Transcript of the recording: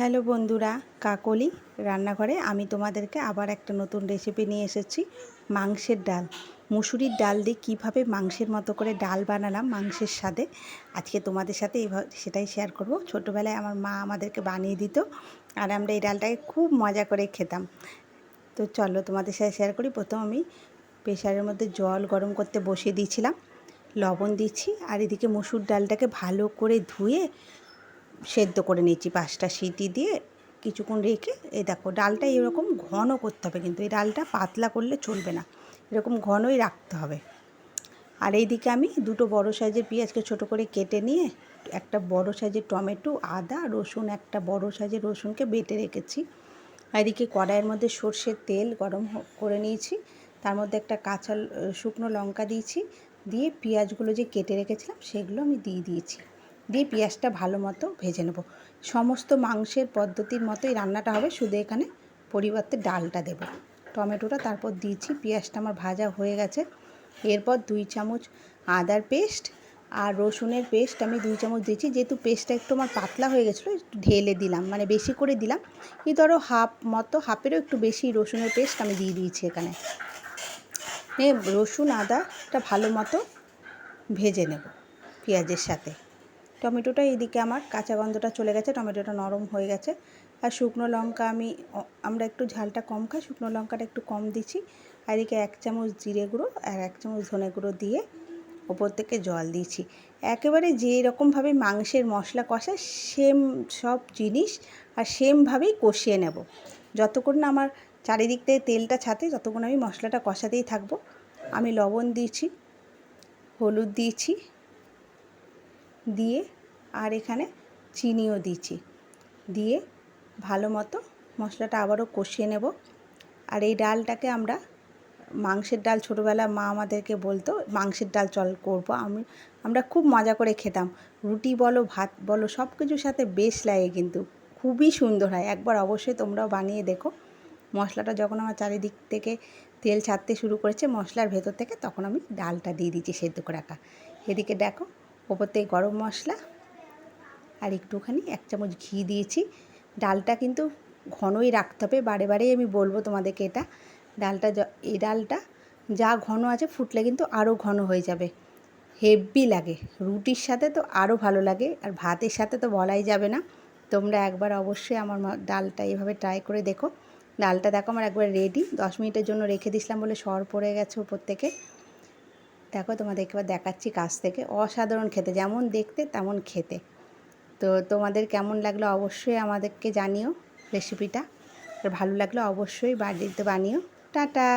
Hello বন্ধুরা, কাকলি রান্নাঘরে আমি তোমাদেরকে আবার একটা নতুন রেসিপি নিয়ে এসেছি, মাংসের ডাল। মুসুরির ডাল দিয়ে কীভাবে মাংসের মতো করে ডাল বানালাম, মাংসের স্বাদে, আজকে তোমাদের সাথে সেটাই শেয়ার করব। ছোটোবেলায় আমার মা আমাদেরকে বানিয়ে দিত আর আমরা এই ডালটাকে খুব মজা করে খেতাম। তো চলো তোমাদের সাথে শেয়ার করি। প্রথম আমি প্রেশারের মধ্যে জল গরম করতে বসিয়ে দিয়েছিলাম, লবণ দিচ্ছি আর এদিকে মুসুর ডালটাকে ভালো করে ধুয়ে সেদ্ধ করে নিয়েছি পাঁচটা সিটি দিয়ে কিছুক্ষণ রেখে। এই দেখো, ডালটা এরকম ঘন করতে হবে কিন্তু, এই ডালটা পাতলা করলে চলবে না। এরকম ঘনই রাখতে হবে। আর এইদিকে আমি দুটো বড় সাইজের পেঁয়াজকে ছোট করে কেটে নিয়ে একটা বড় সাইজের টমেটো, আদা, রসুন, একটা বড় সাইজের রসুনকে বেটে রেখেছি। এদিকে কড়াইয়ের মধ্যে সর্ষের তেল গরম করে নিয়েছি। তার মধ্যে একটা কাঁচা, শুকনো লঙ্কা দিয়েছি। দিয়ে পেঁয়াজগুলো যে কেটে রেখেছিলাম, সেগুলো আমি দিয়ে দিয়েছি। দিয়ে পেঁয়াজটা ভালো মতো ভেজে নেব। সমস্ত মাংসের পদ্ধতির মতোই রান্নাটা হবে। শুধু এখানে পরিবর্তে ডালটা দেব। টমেটোটা তারপর দিয়েছি। পেঁয়াজটা আমার ভাজা হয়ে গেছে। এরপর দুই চামচ আদার পেস্ট আর রসুনের পেস্ট আমি দুই চামচ দিয়েছি। যেহেতু পেস্টটা একটু আমার পাতলা হয়ে গেছিল, একটু ঢেলে দিলাম মানে বেশি করে দিলাম। এই ধরো হাফ মতো, হাফেরও একটু বেশি রসুনের পেস্ট আমি দিয়ে দিয়েছি এখানে। রসুন, আদাটা ভালো মতো ভেজে নেব পেঁয়াজের সাথে। টমেটোটা এদিকে আমার কাঁচা গন্ধটা চলে গেছে, টমেটোটা নরম হয়ে গেছে। আর শুকনো লঙ্কা আমি আমরা একটু ঝালটা কম খাই, শুকনো লঙ্কাটা একটু কম দিচ্ছি। আর এদিকে এক চামচ জিরে গুঁড়ো আর এক চামচ ধনে গুঁড়ো দিয়ে ওপর থেকে জল দিয়েছি একেবারে যে রকমভাবে মাংসের মশলা কষা সেম সব জিনিস আর সেমভাবেই কষিয়ে নেব। যতক্ষণ না আমার চারিদিক থেকে তেলটা ছাতে, ততক্ষণ আমি মশলাটা কষাতেই থাকব। আমি লবণ দিয়েছি হলুদ দিয়েছি দিয়ে আর এখানে চিনিও দিচ্ছি। দিয়ে ভালো মতো মশলাটা আবারও কষিয়ে নেব। আর এই ডালটাকে আমরা মাংসের ডাল ছোটোবেলা মা আমাদেরকে বলতো, মাংসের ডাল চল করব। আমি, আমরা খুব মজা করে খেতাম। রুটি বলো, ভাত বলো সব কিছুর সাথে বেশ লাগে কিন্তু। খুবই সুন্দর হয়। একবার অবশ্যই তোমরাও বানিয়ে দেখো। মশলাটা যখন আমার চারিদিক থেকে তেল ছাড়তে শুরু করেছে, মশলার ভেতর থেকে তখন আমি ডালটা দিয়ে দিচ্ছি সেদ্ধ করে রাখা। এদিকে দেখো ওপর থেকে গরম মশলা আর একটুখানি এক চামচ ঘি দিয়েছি। ডালটা কিন্তু ঘনই রাখতে হবে। বারে বারেই আমি বলব তোমাদেরকে এটা। ডালটা এই ডালটা যা ঘন আছে ফুটলে কিন্তু আরও ঘন হয়ে যাবে। হেভি লাগে। রুটির সাথে তো আরও ভালো লাগে। আর ভাতের সাথে তো বলাই যাবে না। তোমরা একবার অবশ্যই আমার ডালটা এভাবে ট্রাই করে দেখো। ডালটা দেখো, আমার একবার রেডি দশ মিনিটের জন্য রেখে দিয়েছিলাম বলে সর পড়ে গেছে উপর থেকে। দেখো তোমাদেরকে এবার দেখাচ্ছি কাছ থেকে। অসাধারণ খেতে, যেমন দেখতে তেমন খেতে। তো তোমাদের কেমন লাগল অবশ্যই আমাদেরকে জানিও রেসিপিটা। ভালো লাগল অবশ্যই বাড়িতে বানিও। টাটা!